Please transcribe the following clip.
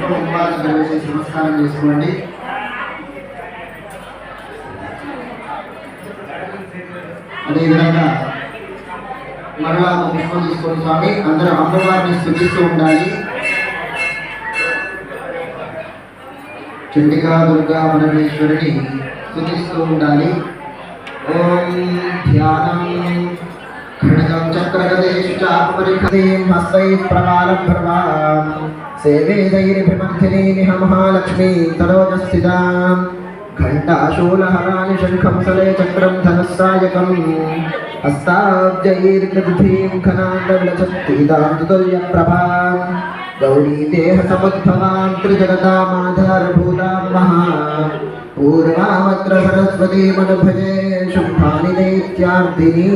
నా కుంభాలను ప్రవేశించి నమస్కారం చేసుకోండి. అదేవిధంగా మరలా పుష్పం తీసుకోండి స్వామి. అందరూ అమ్మవారిని స్థుతిస్తూ ఉండాలి. చండికా దుర్గా పరమేశ్వరిని స్థుతిస్తూ ఉండాలి. ఓం ధ్యానం ఖడ్గం చక్రగదేశు చాపరిఖదీం హస్తైః ప్రమాలం భర్వాం సేవేదైర్భిమంథినీమిహ మహాలక్ష్మీ తరోజస్థితాం घण्टाशूलहराणि शङ्खं सले चक्रं धनुस्सायकम् हस्ताब्जैर्गद्भीं खनान्दविलसत्तीदां तुल्यप्रभां गौरीदेहसमुद्भवां त्रिजगतामाधारभूतां महा पूर्वामत्र सरस्वतीमनुभजे शुम्भानि दैत्यार्दिनी